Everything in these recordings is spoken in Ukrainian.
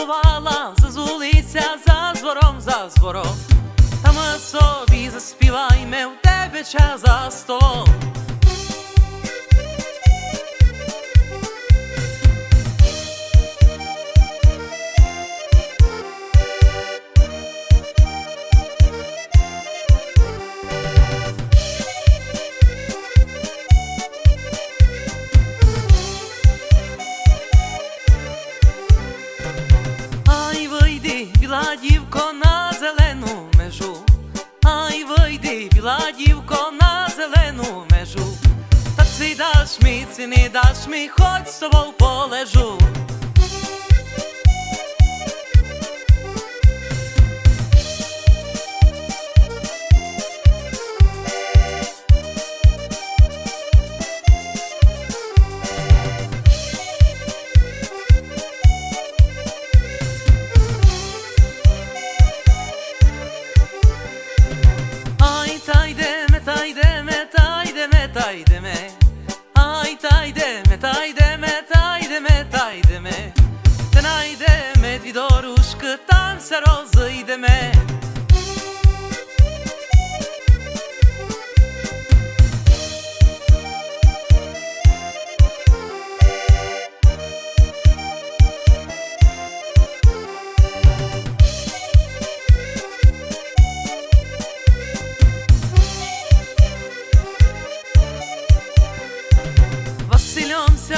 зазубувала, зазулися за звором, за звором. Та собі заспівайме в тебе час за столом. Біла дівко, на зелену межу. Та ти даш ми, ти не даш ми, хоч з тобою полежу.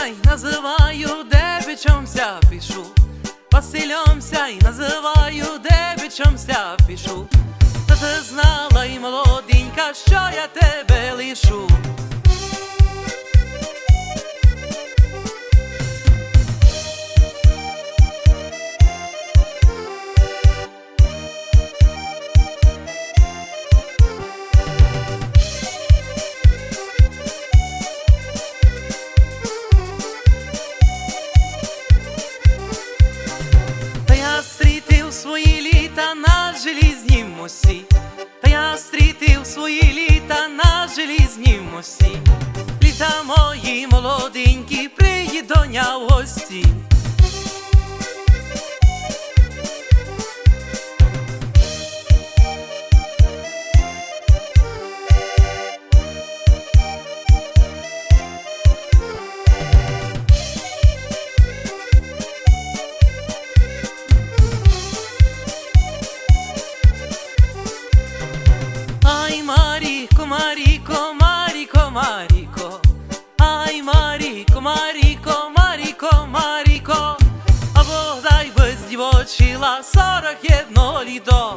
Василем називаю, де бичомся пішу. Василем й називаю, де бичомся пішу. Та ти знала й молоденька, що я тебе лишу. Желізнім мості, та я стрітив свої літа на желізнім мості. Літа мої молоденькі, приїдоня в гості. Сорок єдно літо.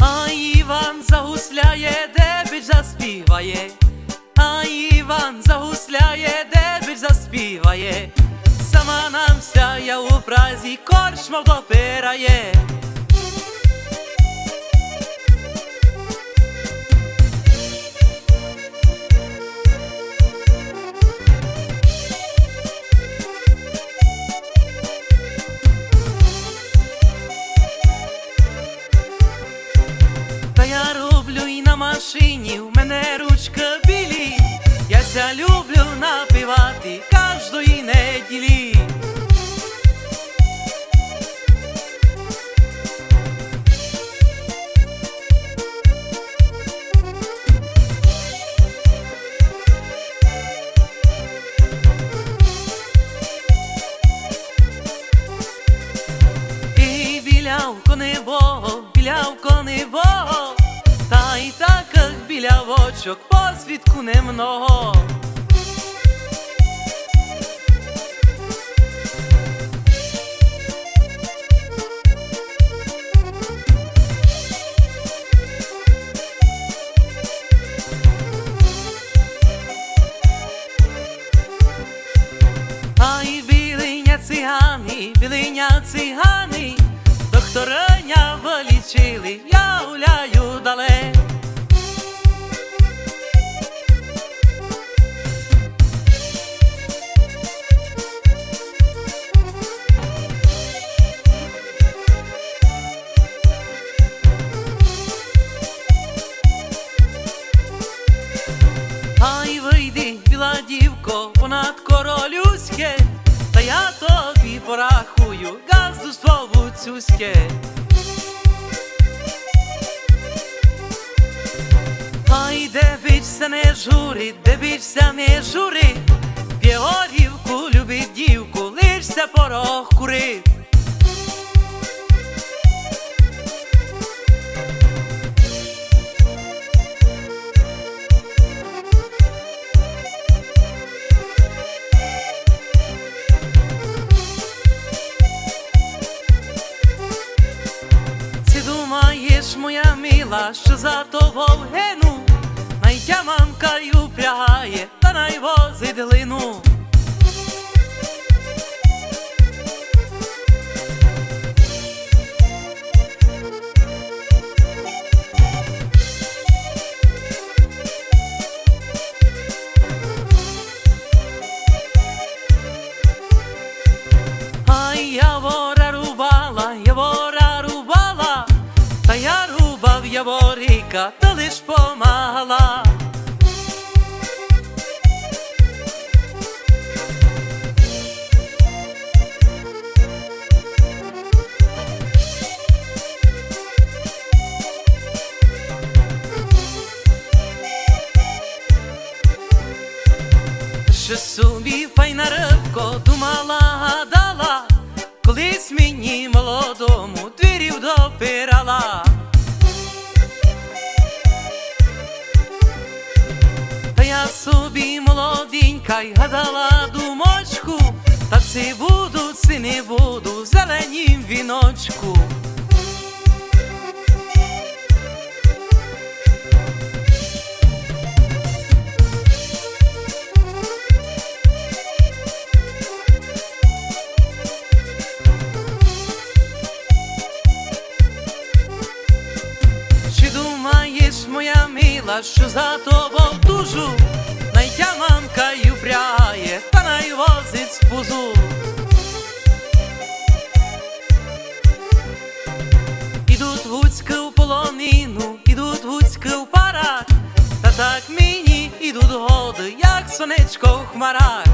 Ай, Іван загусляє, де біч заспіває, у празі, корчма допирає. Та роблю і на машині, в мене ручка білі, я ся люблю напівати кожної неділі. Білявочок по свідку немного. Ай, білиня цигани, білиня цигани, доктореня вилічили, я гуляю далеко. Порахую газдуство гуцюське. Ай, де бічся не журить, де бічся не жури, п'є любить дівку, лишся порох курить. Моя що за того вгину, Найтя мамка й та найвозить глину. Лиш помагала. Що собі файна рибко думала, гадала, колись мені молодому двірів допирала. Собі молоденька й гадала думочку, та це буду, це не буду зеленім віночку. Моя що за тобою тужу? Найдя мамка й упрягає, та найвозить з пузу. Ідуть гуцьки в полонину, ідуть гуцьки в парах, та так мені ідуть годи, як сонечко в хмарах.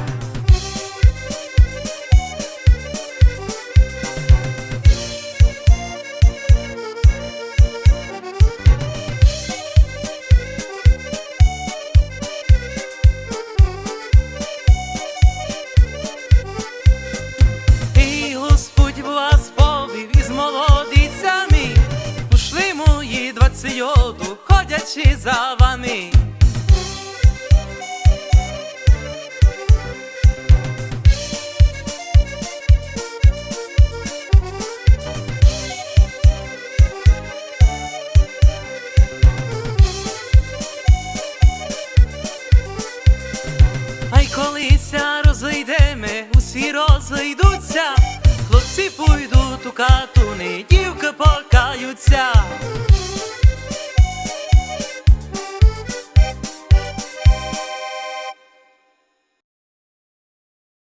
Хлопці пойдуть у катуни, дівки покаються.